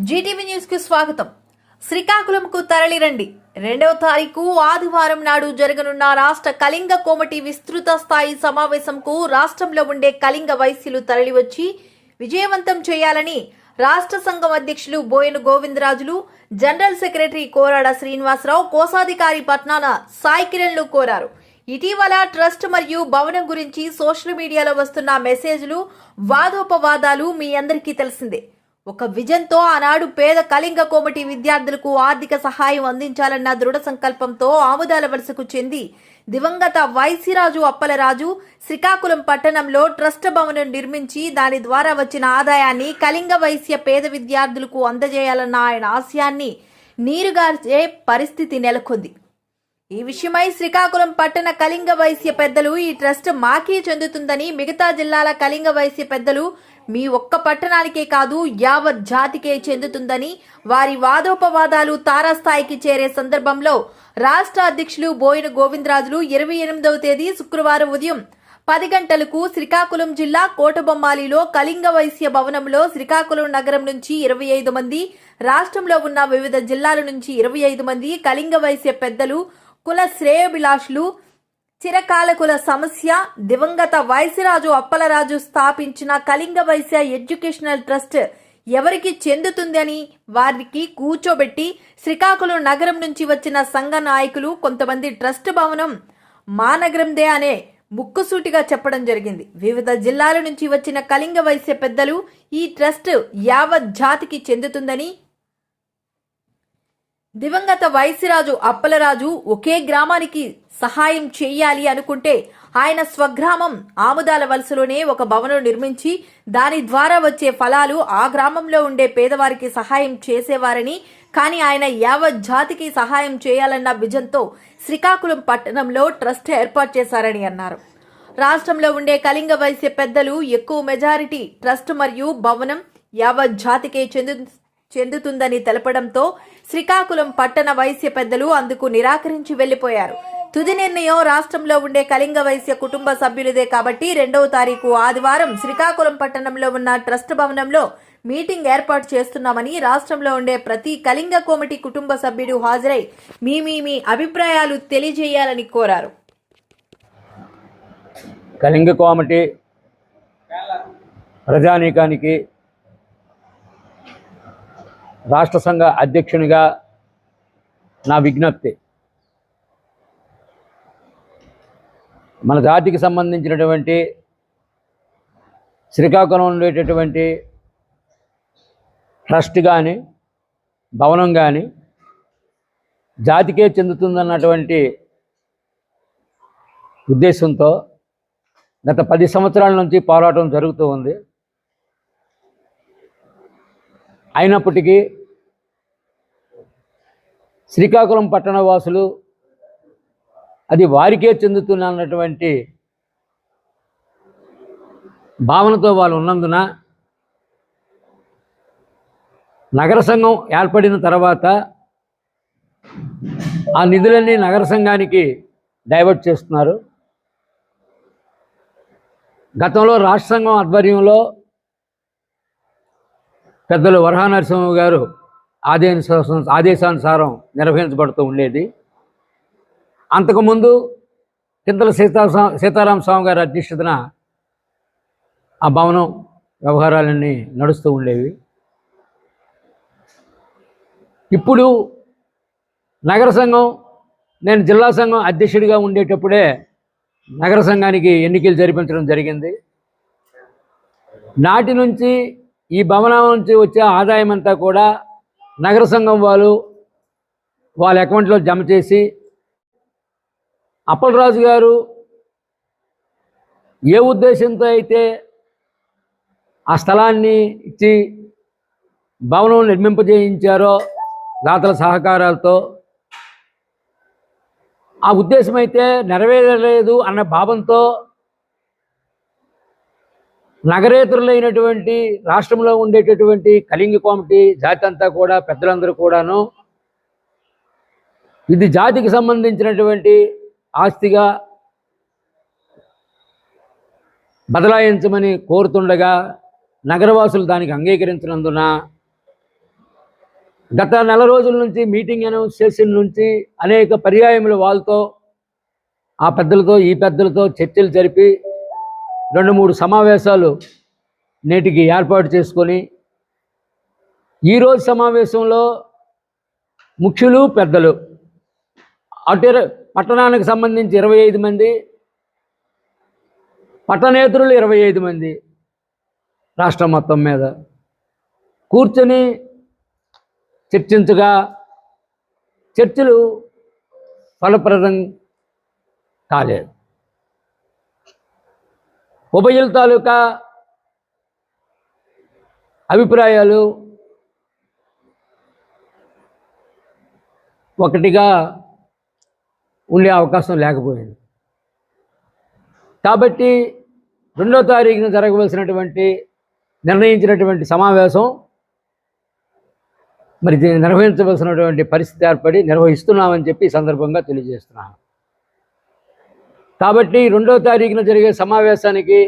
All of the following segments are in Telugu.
జీటీవీ న్యూస్కు స్వాగతం. శ్రీకాకుళంకు తరలిరండి. రెండవ తారీఖు ఆదివారం నాడు జరగనున్న రాష్ట్ర కళింగ కోమటి విస్తృత స్థాయి సమావేశంకు రాష్ట్రంలో ఉండే కళింగ వైశ్యులు తరలివచ్చి విజయవంతం చేయాలని రాష్ట్ర సంఘం అధ్యక్షులు బోయను గోవిందరాజులు జనరల్ సెక్రటరీ కోరాడ శ్రీనివాసరావు కోశాధికారి పట్నాన సాయి కిరణ్లు కోరారు. ఇటీవల ట్రస్ట్ మరియు భవనం గురించి సోషల్ మీడియాలో వస్తున్న మెసేజ్లు వాదోపవాదాలు మీ అందరికీ తెలిసిందే. ఒక విజన్తో ఆనాడు పేద కళింగ కోమటి విద్యార్థులకు ఆర్థిక సహాయం అందించాలన్న దృఢ సంకల్పంతో ఆముదాల వలసకు చెంది దివంగత వైసిరాజు అప్పలరాజు శ్రీకాకుళం పట్టణంలో ట్రస్ట్ భవనం నిర్మించి దాని ద్వారా వచ్చిన ఆదాయాన్ని కళింగ వైశ్య పేద విద్యార్థులకు అందజేయాలన్న ఆయన ఆశయాన్ని నీరుగార్చే పరిస్థితి నెలకొంది. ఈ విషయమై శ్రీకాకుళం పట్టణ కళింగ వైశ్య పెద్దలు ఈ ట్రస్ట్ మాకే చెందుతుందని మిగతా జిల్లాల కళింగ వైశ్య పెద్దలు మీ ఒక్క పట్టణానికే కాదు యావత్ జాతికే చెందుతుందని వారి వాదోపవాదాలు తారాస్థాయికి చేరే సందర్భంలో రాష్ట్ర అధ్యక్షులు బోయిన గోవిందరాజులు ఇరవై ఎనిమిదవ తేదీ శుక్రవారం ఉదయం పది గంటలకు శ్రీకాకుళం జిల్లా కోటబొమ్మాలిలో కళింగ వైశ్య భవనంలో శ్రీకాకుళం నగరం నుంచి ఇరవై ఐదు మంది రాష్ట్రంలో ఉన్న వివిధ జిల్లాల నుంచి ఇరవై ఐదు మంది కళింగ వైశ్య పెద్దలు కుల శ్రేయభిలాషులు చిరకాల కుల సమస్య దివంగత వైశ్యరాజు అప్పలరాజు స్థాపించిన కళింగ వైశ్య ఎడ్యుకేషనల్ ట్రస్ట్ ఎవరికి చెందుతుందని వారికి కూర్చోబెట్టి శ్రీకాకుళం నగరం నుంచి వచ్చిన సంఘ నాయకులు కొంతమంది ట్రస్ట్ భవనం మా నగరందే అనే ముక్కుసూటిగా చెప్పడం జరిగింది. వివిధ జిల్లాల నుంచి వచ్చిన కళింగ వైశ్య పెద్దలు ఈ ట్రస్ట్ యావత్ జాతికి చెందుతుందని దివంగత వైశ్యరాజు అప్పలరాజు ఒకే గ్రామానికి సహాయం చేయాలి అనుకుంటే ఆయన స్వగ్రామం ఆముదాల వలసలోనే ఒక భవనం నిర్మించి దాని ద్వారా వచ్చే ఫలాలు ఆ గ్రామంలో ఉండే పేదవారికి సహాయం చేసేవారని కానీ ఆయన యావత్ జాతికి సహాయం చేయాలన్న విజన్తో శ్రీకాకుళం పట్టణంలో ట్రస్ట్ ఏర్పాటు చేశారని అన్నారు. రాష్ట్రంలో ఉండే కళింగ వైశ్య పెద్దలు ఎక్కువ మెజారిటీ ట్రస్ట్ మరియు భవనం యావత్ జాతికే చెందు చెందుతుందని తెలపడంతో శ్రీకాకుళం పట్టణ వైశ్య పెద్దలు అందుకు నిరాకరించి వెళ్ళిపోయారు తుది నిర్ణయం రాష్ట్రంలో ఉండే కళింగ వైశ్య కుటుంబ సభ్యులదే కాబట్టి రెండవ తారీఖు ఆదివారం శ్రీకాకుళం పట్టణంలో ఉన్న ట్రస్ట్ భవనంలో మీటింగ్ ఏర్పాటు చేస్తున్నామని రాష్ట్రంలో ఉండే ప్రతి కళింగ కోమటి కుటుంబ సభ్యుడు హాజరై మీ మీ మీ అభిప్రాయాలు తెలియజేయాలని కోరారు. కళింగ కోమటి ప్రజానీకానికి రాష్ట్ర సంఘ అధ్యక్షునిగా నా విజ్ఞప్తి. మన జాతికి సంబంధించినటువంటి శ్రీకాకుళం ఉండేటటువంటి ట్రస్ట్ కానీ భవనం కానీ జాతికే చెందుతుందన్నటువంటి ఉద్దేశంతో గత పది సంవత్సరాల నుంచి పోరాటం జరుగుతూ ఉంది. అయినప్పటికీ శ్రీకాకుళం పట్టణ వాసులు అది వారికే చెందుతున్న అన్నటువంటి భావనతో వాళ్ళు ఉన్నందున నగర సంఘం ఏర్పడిన తర్వాత ఆ నిధులన్నీ నగర సంఘానికి డైవర్ట్ చేస్తున్నారు. గతంలో రాష్ట్ర సంఘం ఆధ్వర్యంలో పెద్దలు వరహానరసింహ గారు ఆదేశ ఆదేశానుసారం నిర్వహించబడుతూ ఉండేది. అంతకుముందు చింతల సీతా సీతారామ స్వామి గారి అధ్యక్షతన ఆ భవనం వ్యవహారాలన్నీ నడుస్తూ ఉండేవి. ఇప్పుడు నగర సంఘం నేను జిల్లా సంఘం అధ్యక్షుడిగా ఉండేటప్పుడే నగర సంఘానికి ఎన్నికలు జరిపించడం జరిగింది. నాటి నుంచి ఈ భవనం నుంచి వచ్చే ఆదాయం అంతా కూడా నగర సంఘం వాళ్ళు వాళ్ళ అకౌంట్లో జమ చేసి అప్పలరాజు గారు ఏ ఉద్దేశంతో అయితే ఆ స్థలాన్ని ఇచ్చి భవనం నిర్మింపజేయించారో దాతల సహకారాలతో ఆ ఉద్దేశం అయితే నెరవేరలేదు అన్న భావంతో నగరేతరులైనటువంటి రాష్ట్రంలో ఉండేటటువంటి కళింగ కోమటి జాతి అంతా కూడా పెద్దలందరూ కూడాను ఇది జాతికి సంబంధించినటువంటి ఆస్తిగా బదలాయించమని కోరుతుండగా నగరవాసులు దానికి అంగీకరించినందున గత నెల రోజుల నుంచి మీటింగ్ అనౌన్స్ చేసిన నుంచి అనేక పర్యాయములు వాళ్ళతో ఆ పెద్దలతో ఈ పెద్దలతో చర్చలు జరిపి రెండు మూడు సమావేశాలు నేటికి ఏర్పాటు చేసుకొని ఈరోజు సమావేశంలో ముఖ్యులు పెద్దలు అటు పట్టణానికి సంబంధించి ఇరవై ఐదు మంది పట్టణేతరులు ఇరవై ఐదు మంది రాష్ట్రం మొత్తం మీద కూర్చొని చర్చించగా చర్చలు ఫలప్రదం కాలేదు. ఉభయల తాలూకా అభిప్రాయాలు ఒకటిగా ఉండే అవకాశం లేకపోయింది. కాబట్టి రెండో తారీఖున జరగవలసినటువంటి నిర్ణయించినటువంటి సమావేశం మరి నిర్వహించవలసినటువంటి పరిస్థితి ఏర్పడి నిర్వహిస్తున్నామని చెప్పి ఈ సందర్భంగా తెలియజేస్తున్నాను. కాబట్టి రెండో తారీఖున జరిగే సమావేశానికి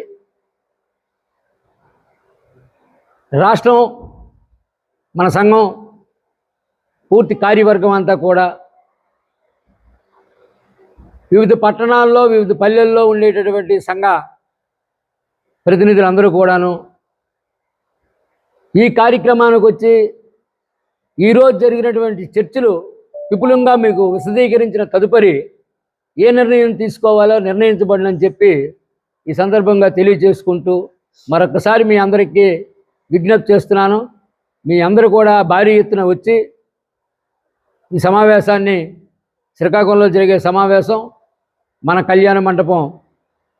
రాష్ట్రం మన సంఘం పూర్తి కార్యవర్గం అంతా కూడా వివిధ పట్టణాల్లో వివిధ పల్లెల్లో ఉండేటటువంటి సంఘ ప్రతినిధులందరూ కూడాను ఈ కార్యక్రమానికి వచ్చి ఈరోజు జరిగినటువంటి చర్చలు విపులంగా మీకు విశదీకరించిన తదుపరి ఏ నిర్ణయం తీసుకోవాలో నిర్ణయించబడినని చెప్పి ఈ సందర్భంగా తెలియజేసుకుంటూ మరొకసారి మీ అందరికీ విజ్ఞప్తి చేస్తున్నాను. మీ అందరూ కూడా భారీ ఎత్తున వచ్చి ఈ సమావేశాన్ని శ్రీకాకుళంలో జరిగే సమావేశం మన కళ్యాణ మండపం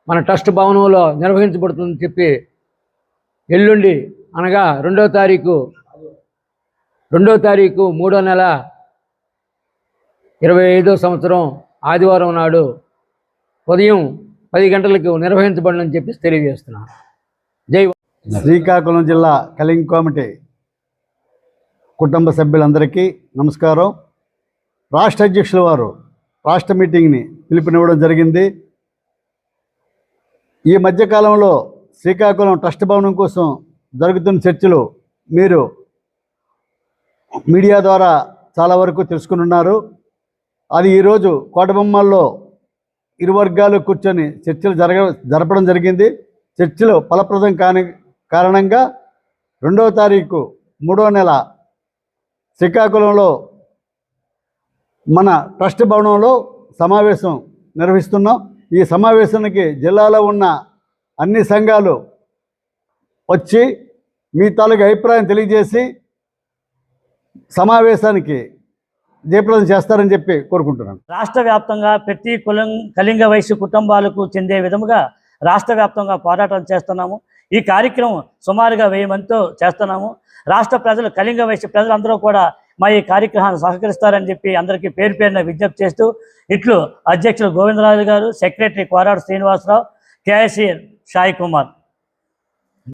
మన ట్రస్ట్ భవనంలో నిర్వహించబడుతుందని చెప్పి ఎల్లుండి అనగా రెండో తారీఖు రెండో తారీఖు మూడో నెల ఇరవై ఐదో సంవత్సరం ఆదివారం నాడు ఉదయం పది గంటలకు నిర్వహించబడని చెప్పి తెలియజేస్తున్నాను జై శ్రీకాకుళం జిల్లా కలింగ్ కమిటీ కుటుంబ సభ్యులందరికీ నమస్కారం. రాష్ట్ర అధ్యక్షుల వారు రాష్ట్ర మీటింగ్ని పిలుపునివ్వడం జరిగింది. ఈ మధ్యకాలంలో శ్రీకాకుళం ట్రస్ట్ భవనం కోసం జరుగుతున్న చర్చలు మీరు మీడియా ద్వారా చాలా వరకు తెలుసుకుని ఉన్నారు. అది ఈరోజు కోటబొమ్మల్లో ఇరు వర్గాలు కూర్చొని చర్చలు జరగ జరపడం జరిగింది. చర్చలు ఫలప్రదం కాని కారణంగా రెండవ తారీఖు మూడో నెల శ్రీకాకుళంలో మన ట్రస్ట్ భవనంలో సమావేశం నిర్వహిస్తున్నాం. ఈ సమావేశానికి జిల్లాలో ఉన్న అన్ని సంఘాలు వచ్చి మీ తాలూకు అభిప్రాయం తెలియజేసి సమావేశానికి జయప్రదం చేస్తారని చెప్పి కోరుకుంటున్నాను. రాష్ట్ర వ్యాప్తంగా ప్రతి కులం కళింగ వయసు కుటుంబాలకు చెందే విధముగా రాష్ట్ర వ్యాప్తంగా పోరాటం చేస్తున్నాము. ఈ కార్యక్రమం సుమారుగా వెయ్యి మందితో చేస్తున్నాము. రాష్ట్ర ప్రజలు కళింగ వయసు ప్రజలందరూ కూడా మా ఈ కార్యక్రమాన్ని సహకరిస్తారని చెప్పి అందరికీ పేరు పేరున విజ్ఞప్తి చేస్తూ ఇట్లు అధ్యక్షులు గోవిందరాజు గారు సెక్రటరీ కోరాడు శ్రీనివాసరావు కేఎస్సీ సాయి కుమార్.